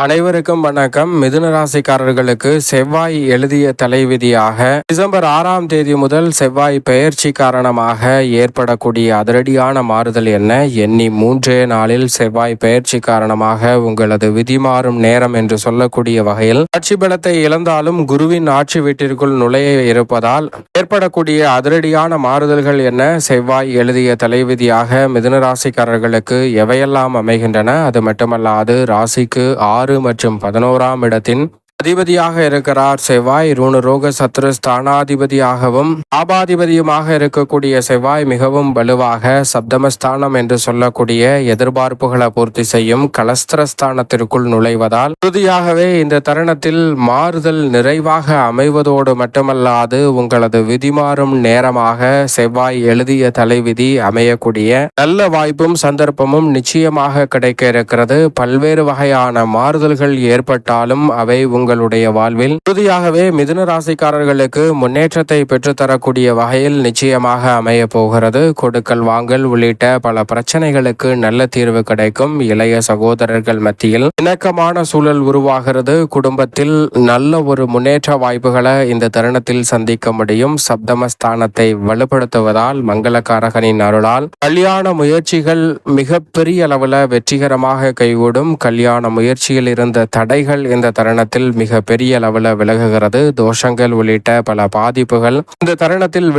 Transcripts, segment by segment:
அனைவருக்கும் வணக்கம். மிதுன ராசிக்காரர்களுக்கு செவ்வாய் எழுதிய தலைவிதியாக டிசம்பர் ஆறாம் தேதி முதல் செவ்வாய் பெயர்ச்சி காரணமாக ஏற்படக்கூடிய அதிரடியான மாறுதல் என்ன? எண்ணி மூன்றே நாளில் செவ்வாய் பெயர்ச்சி காரணமாக உங்களது விதி மாறும் நேரம் என்று சொல்லக்கூடிய வகையில் ஆட்சி பலத்தை இழந்தாலும் குருவின் ஆட்சி வீட்டிற்குள் நுழைய இருப்பதால் ஏற்படக்கூடிய அதிரடியான மாறுதல்கள் என்ன? செவ்வாய் எழுதிய தலைவிதியாக மிதுன ராசிக்காரர்களுக்கு எவையெல்லாம் அமைகின்றன? அது மட்டுமல்லாது ராசிக்கு ஆறு மற்றும் பதினோராம் இடத்தின் அதிபதியாக இருக்கிறார் செவ்வாய். ருணரோக சத்ரு ஸ்தானாதிபதியாகவும் ஆபாதிபதியுமாக இருக்கக்கூடிய செவ்வாய் மிகவும் வலுவாக சப்தமஸ்தானம் என்று சொல்லக்கூடிய எதிர்பார்ப்புகளை பூர்த்தி செய்யும் கலஸ்திரஸ்தானத்திற்குள் நுழைவதால் உறுதியாகவே இந்த தருணத்தில் மாறுதல் நிறைவாக அமைவதோடு மட்டுமல்லாது உங்களது விதிமாறும் நேரமாக செவ்வாய் எழுதிய தலைவிதி அமையக்கூடிய நல்ல வாய்ப்பும் சந்தர்ப்பமும் நிச்சயமாக கிடைக்க இருக்கிறது. பல்வேறு வகையான மாறுதல்கள் ஏற்பட்டாலும் அவை உங்கள் உங்களுடைய வாழ்வில். உறுதியாகவே மிதுன ராசிக்காரர்களுக்கு முன்னேற்றத்தை பெற்றுத்தரக்கூடிய வகையில் நிச்சயமாக அமைய போகிறது கொடுக்கல் வாங்கல் உள்ளிட்ட பல பிரச்சனைகளுக்கு நல்ல தீர்வு கிடைக்கும் இளைய சகோதரர்கள் மத்தியில். இணக்கமான சூழல் உருவாகிறது. குடும்பத்தில் நல்ல ஒரு முன்னேற்ற வாய்ப்புகளை இந்த தருணத்தில் சந்திக்க முடியும். சப்தமஸ்தானத்தை வலுப்படுத்துவதால் மங்களகாரகனின் அருளால். கல்யாண முயற்சிகள் மிகப்பெரிய அளவில் வெற்றிகரமாக கைகூடும். கல்யாண முயற்சியில் இருந்த தடைகள் இந்த தருணத்தில் மிக பெரிய அளவில் விலகுகிறது. தோஷங்கள் உள்ளிட்ட பல பாதிப்புகள். இந்த தருணத்தில்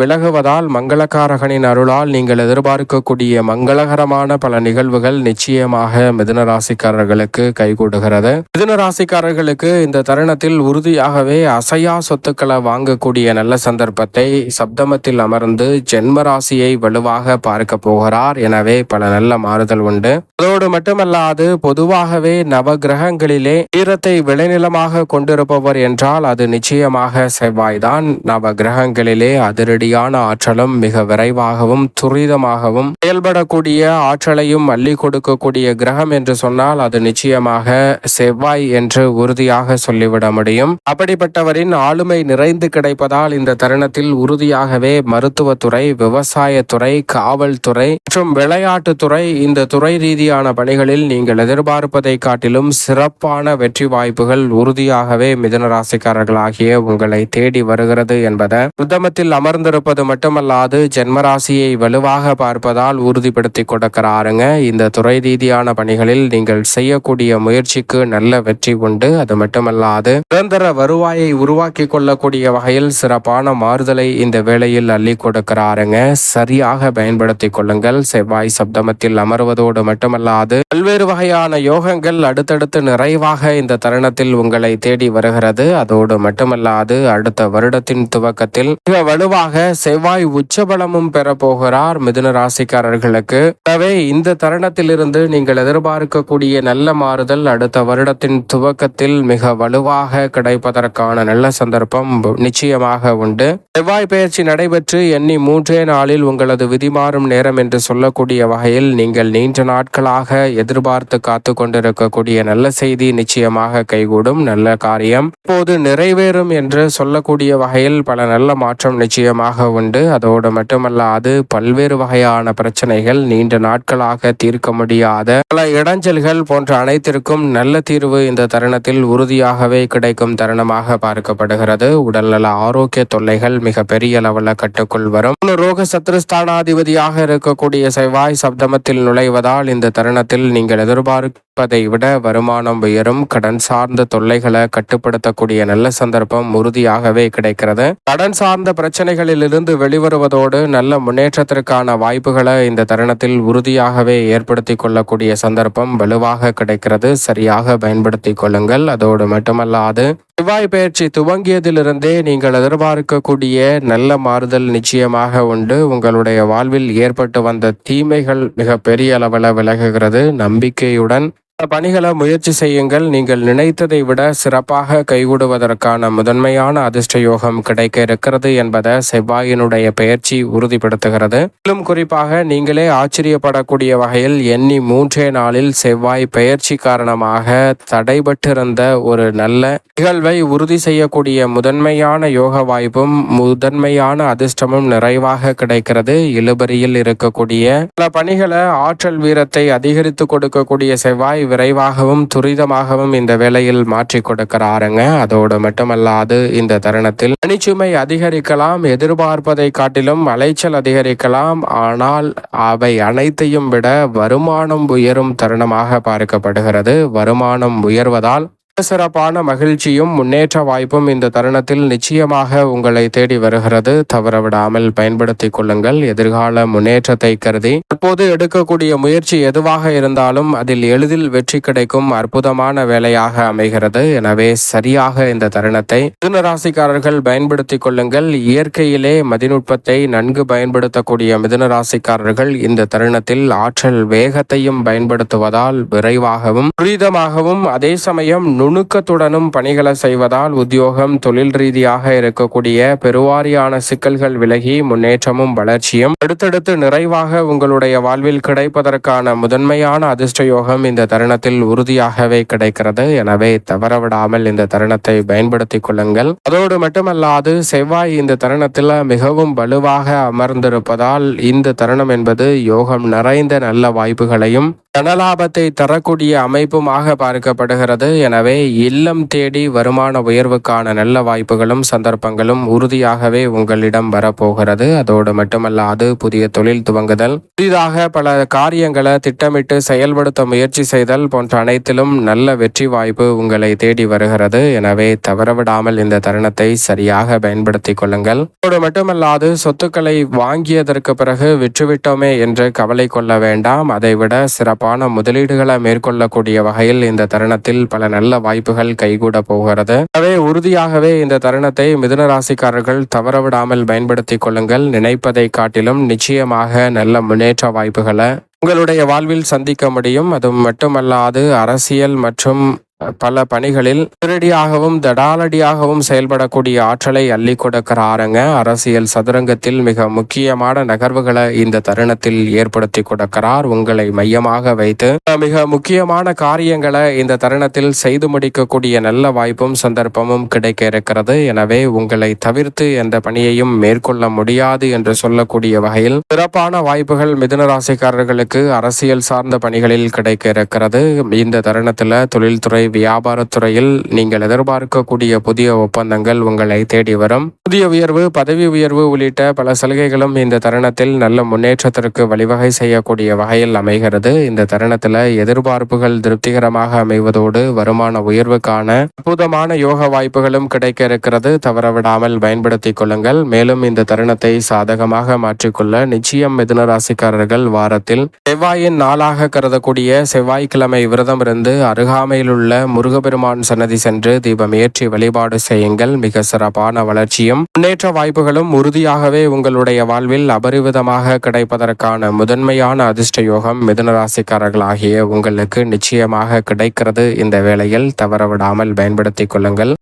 விலகுவதால் மங்களக்காரகனின் அருளால் நீங்கள் எதிர்பார்க்கக்கூடிய மங்களகரமான பல நிகழ்வுகள் நிச்சயமாக மிதுன ராசிக்காரர்களுக்கு கைகூடுகிறது. மிதுன ராசிக்காரர்களுக்கு இந்த தருணத்தில் உறுதியாகவே அசையா சொத்துக்களை வாங்கக்கூடிய நல்ல சந்தர்ப்பத்தை சப்தமத்தில் அமர்ந்து ஜென்ம ராசியை வலுவாக பார்க்க போகிறார். எனவே பல நல்ல மாறுதல் உண்டு. அதோடு மட்டுமல்லாது பொதுவாகவே நவ கிரகங்களிலே ஈரத்தை நிலமாக கொண்டிருப்பவர் என்றால் அது நிச்சயமாக செவ்வாய்தான். நவ கிரகங்களிலே அதிரடியான ஆற்றலும் மிக விரைவாகவும் துரிதமாகவும் செயல்படக்கூடிய ஆற்றலையும் அள்ளி கொடுக்கக்கூடிய கிரகம் என்று சொன்னால் அது நிச்சயமாக செவ்வாய் என்று உறுதியாக சொல்லிவிட முடியும். அப்படிப்பட்டவரின் ஆளுமை நிறைந்து கிடைப்பதால் இந்த தருணத்தில் உறுதியாகவே மருத்துவத்துறை விவசாயத்துறை காவல்துறை மற்றும் விளையாட்டுத்துறை இந்த துறை ரீதியான பணிகளில் நீங்கள் எதிர்பார்ப்பதை காட்டிலும் சிறப்பான வெற்றி வாய்ப்புகள் உறுதியாகவே மிதன ராசிக்காரர்களாகிய உங்களை தேடி வருகிறது என்பதை உத்தமத்தில் அமர்ந்திருப்பது மட்டுமல்லாது ஜென்மராசியை வலுவாக பார்ப்பதால் உறுதிப்படுத்தி கொடுக்கிறாருங்க. இந்த துறை ரீதியான பணிகளில் நீங்கள் செய்யக்கூடிய முயற்சிக்கு நல்ல வெற்றி உண்டு. அது மட்டுமல்லாது நிரந்தர வருவாயை உருவாக்கி கொள்ளக்கூடிய வகையில் சிறப்பான மாறுதலை இந்த வேளையில் அள்ளி கொடுக்கிறாருங்க. சரியாக பயன்படுத்திக் கொள்ளுங்கள். செவ்வாய் சப்தமத்தில் அமர்வதோடு மட்டுமல்லாது பல்வேறு வகையான யோகங்கள் அடுத்தடுத்து நிறைவாக இந்த தருணத்தில் உங்களை தேடி வருகிறது. அதோடு மட்டுமல்லாது அடுத்த வருடத்தின் துவக்கத்தில் மிக வலுவாக செவ்வாய் உச்சபலமும் பெற போகிறார் மிதுன ராசிக்காரர்களுக்கு எனவே இந்த தருணத்திலிருந்து நீங்கள் எதிர்பார்க்கக்கூடிய நல்ல மாறுதல் அடுத்த வருடத்தின் துவக்கத்தில் மிக வலுவாக கிடைப்பதற்கான நல்ல சந்தர்ப்பம் நிச்சயமாக உண்டு. செவ்வாய் பயிற்சி நடைபெற்று எண்ணி மூன்றே நாளில் உங்களது விதி மாறும் நேரம் என்று சொல்லக்கூடிய வகையில் நீங்கள் நீண்ட நாட்களாக எதிர்பார்த்து காத்து கொண்டிருக்கக்கூடிய நல்ல செய்தி நிச்சயமாக கைகூடும். நல்ல காரியம். இப்போது நிறைவேறும் என்று சொல்லக்கூடிய வகையில் பல நல்ல மாற்றம் நிச்சயமாக உண்டு. அதோடு மட்டுமல்லாது பல்வேறு வகையான பிரச்சனைகள் நீண்ட நாட்களாக தீர்க்க முடியாத பல இடைஞ்சல்கள் போன்ற அனைத்திற்கும் நல்ல தீர்வு இந்த தருணத்தில் உறுதியாகவே கிடைக்கும் தருணமாக பார்க்கப்படுகிறது. உடல்நல ஆரோக்கிய தொல்லைகள் மிக பெரிய அளவில் கட்டுக்குள் வரும். ரோக சத்ருஸ்தானாதிபதியாக இருக்கக்கூடிய செவ்வாய் சப்தமத்தில் நுழைவதால் இந்த தருணத்தில் நீங்கள் எதிர்பார்க்க எதிர்பார்ப்பதை விட வருமானம் உயரும். கடன் சார்ந்த தொல்லைகளை கட்டுப்படுத்தக்கூடிய நல்ல சந்தர்ப்பம் உறுதியாகவே கிடைக்கிறது. கடன் சார்ந்த பிரச்சனைகளிலிருந்து வெளிவருவதோடு நல்ல முன்னேற்றத்திற்கான வாய்ப்புகளை இந்த தருணத்தில் உறுதியாகவே ஏற்படுத்தி கொள்ளக்கூடிய சந்தர்ப்பம் வலுவாக கிடைக்கிறது. சரியாக பயன்படுத்தி கொள்ளுங்கள். அதோடு மட்டுமல்லாது செவ்வாய் பயிற்சி துவங்கியதிலிருந்தே நீங்கள் எதிர்பார்க்கக்கூடிய நல்ல மாறுதல் நிச்சயமாக உண்டு. உங்களுடைய வாழ்வில் ஏற்பட்டு வந்த தீமைகள் மிக பெரிய அளவில் விலகுகிறது. நம்பிக்கையுடன் பணிகளை முயற்சி செய்யுங்கள். நீங்கள் நினைத்ததை விட சிறப்பாக கைகூடுவதற்கான முதன்மையான அதிர்ஷ்ட யோகம் கிடைக்க இருக்கிறது என்பதை செவ்வாயினுடைய பயிற்சி உறுதிப்படுத்துகிறது. மேலும் குறிப்பாக நீங்களே ஆச்சரியப்படக்கூடிய வகையில் எண்ணி மூன்றே நாளில் செவ்வாய் பெயர்ச்சி காரணமாக தடைபட்டிருந்த ஒரு நல்ல நிகழ்வை உறுதி செய்யக்கூடிய முதன்மையான யோக வாய்ப்பும் முதன்மையான அதிர்ஷ்டமும் நிறைவாக கிடைக்கிறது. இழுபறியில் இருக்கக்கூடிய பல பணிகளை ஆற்றல் வீரத்தை அதிகரித்து கொடுக்கக்கூடிய செவ்வாய் விரைவாகவும் துரிதமாகவும் இந்த வேலையில் மாற்றி கொடுக்கிறாருங்க. அதோடு மட்டுமல்லாது இந்த தருணத்தில் பணிச்சுமை அதிகரிக்கலாம் எதிர்பார்ப்பதை காட்டிலும் அலைச்சல் அதிகரிக்கலாம். ஆனால் அவை அனைத்தையும் விட வருமானம் உயரும் தருணமாக பார்க்கப்படுகிறது. வருமானம் உயர்வதால் சிறப்பான மகிழ்ச்சியும் முன்னேற்ற வாய்ப்பும் இந்த தருணத்தில் நிச்சயமாக உங்களை தேடி வருகிறது. தவறவிடாமல் பயன்படுத்திக் கொள்ளுங்கள். எதிர்கால முன்னேற்றத்தை கருதி தற்போது எடுக்கக்கூடிய முயற்சி எதுவாக இருந்தாலும் அதில் எளிதில் வெற்றி கிடைக்கும் அற்புதமான வேலையாக அமைகிறது. எனவே சரியாக இந்த தருணத்தை மிதுன ராசிக்காரர்கள் பயன்படுத்திக் கொள்ளுங்கள். இயற்கையிலே மதிநுட்பத்தை நன்கு பயன்படுத்தக்கூடிய மிதுன ராசிக்காரர்கள் இந்த தருணத்தில் ஆற்றல் வேகத்தையும் பயன்படுத்துவதால் விரைவாகவும் துரிதமாகவும் அதே சமயம் நுணுக்கத்துடனும் பணிகளை செய்வதால் உத்தியோகம் தொழில் ரீதியாக இருக்கக்கூடிய பெருவாரியான சிக்கல்கள் விலகி முன்னேற்றமும் வளர்ச்சியும் அடுத்தடுத்து நிறைவாக உங்களுடைய வாழ்வில் கிடைப்பதற்கான முதன்மையான அதிர்ஷ்ட யோகம் இந்த தருணத்தில் உறுதியாகவே கிடைக்கிறது. எனவே தவறவிடாமல் இந்த தருணத்தை பயன்படுத்திக் கொள்ளுங்கள். அதோடு மட்டுமல்லாது செவ்வாய் இந்த தருணத்தில் மிகவும் வலுவாக அமர்ந்திருப்பதால் இந்த தருணம் என்பது யோகம் நிறைந்த நல்ல வாய்ப்புகளையும் தனலாபத்தை தரக்கூடிய அமைப்புமாக பார்க்கப்படுகிறது. எனவே இல்லம் தேடி வருமான உயர்வுக்கான நல்ல வாய்ப்புகளும் சந்தர்ப்பங்களும் உறுதியாகவே உங்களிடம் வரப்போகிறது. அதோடு மட்டுமல்லாது புதிய தொழில் துவங்குதல் புதிதாக பல காரியங்களை திட்டமிட்டு செயல்படுத்த முயற்சி செய்தல் போன்ற அனைத்திலும் நல்ல வெற்றி வாய்ப்பு உங்களை தேடி வருகிறது. எனவே தவறவிடாமல் இந்த தருணத்தை சரியாக பயன்படுத்திக் கொள்ளுங்கள். அதோடு மட்டுமல்லாது சொத்துக்களை வாங்கியதற்கு பிறகு விற்றுவிட்டோமே என்று கவலை கொள்ள வேண்டாம். அதைவிட சிறப்பு சிறப்பான முதலீடுகளை மேற்கொள்ளக்கூடிய வகையில் இந்த தருணத்தில் பல நல்ல வாய்ப்புகள் கைகூட போகிறது. எனவே உறுதியாகவே இந்த தருணத்தை மிதுன ராசிக்காரர்கள் தவறவிடாமல் பயன்படுத்திக் கொள்ளுங்கள். நினைப்பதை காட்டிலும் நிச்சயமாக நல்ல முன்னேற்ற வாய்ப்புகளை உங்களுடைய வாழ்வில் சந்திக்க முடியும். அது மட்டுமல்லாது அரசியல் மற்றும் பல பணிகளில் திருடியாகவும் தடாலடியாகவும் செயல்படக்கூடிய ஆற்றலை அள்ளி கொடுக்கிறாருங்க அரசியல் சதுரங்கத்தில் மிக முக்கியமான நகர்வுகளை இந்த தருணத்தில் ஏற்படுத்தி கொடுக்கிறார். உங்களை மையமாக வைத்து மிக முக்கியமான காரியங்களை இந்த தருணத்தில் செய்து முடிக்கக்கூடிய நல்ல வாய்ப்பும் சந்தர்ப்பமும் கிடைக்க இருக்கிறது. எனவே உங்களை தவிர்த்து எந்த பணியையும் மேற்கொள்ள முடியாது என்று சொல்லக்கூடிய வகையில் சிறப்பான வாய்ப்புகள் மிதுன ராசிக்காரர்களுக்கு அரசியல் சார்ந்த பணிகளில் கிடைக்க இருக்கிறது. இந்த தருணத்தில் தொழில்துறை வியாபாரத்துறையில் நீங்கள் எதிர்பார்க்கக்கூடிய புதிய ஒப்பந்தங்கள் உங்களை தேடி வரும். புதிய உயர்வு பதவி உயர்வு உள்ளிட்ட பல சலுகைகளும் இந்த தருணத்தில் நல்ல முன்னேற்றத்திற்கு வழிவகை செய்யக்கூடிய வகையில் அமைகிறது. இந்த தருணத்தில் எதிர்பார்ப்புகள் திருப்திகரமாக அமைவதோடு வருமான உயர்வுக்கான அற்புதமான யோக வாய்ப்புகளும் கிடைக்க இருக்கிறது. தவறவிடாமல் பயன்படுத்திக் கொள்ளுங்கள். மேலும் இந்த தருணத்தை சாதகமாக மாற்றிக்கொள்ள நிச்சயம் மிதுன ராசிக்காரர்கள் வாரத்தில் செவ்வாயின் நாளாக கருதக்கூடிய செவ்வாய்க்கிழமை விரதம் இருந்து அருகாமையில் உள்ள முருகபெருமான் சன்னதி சென்று தீபம் ஏற்றி வழிபாடு செய்யுங்கள். மிக சிறப்பான வளர்ச்சியும் முன்னேற்ற வாய்ப்புகளும் உறுதியாகவே உங்களுடைய வாழ்வில் அபரிவிதமாக கிடைப்பதற்கான முதன்மையான அதிர்ஷ்ட யோகம் மிதுனராசிக்காரர்களாகிய உங்களுக்கு நிச்சயமாக கிடைக்கிறது. இந்த வேளையில் தவறவிடாமல் பயன்படுத்திக் கொள்ளுங்கள்.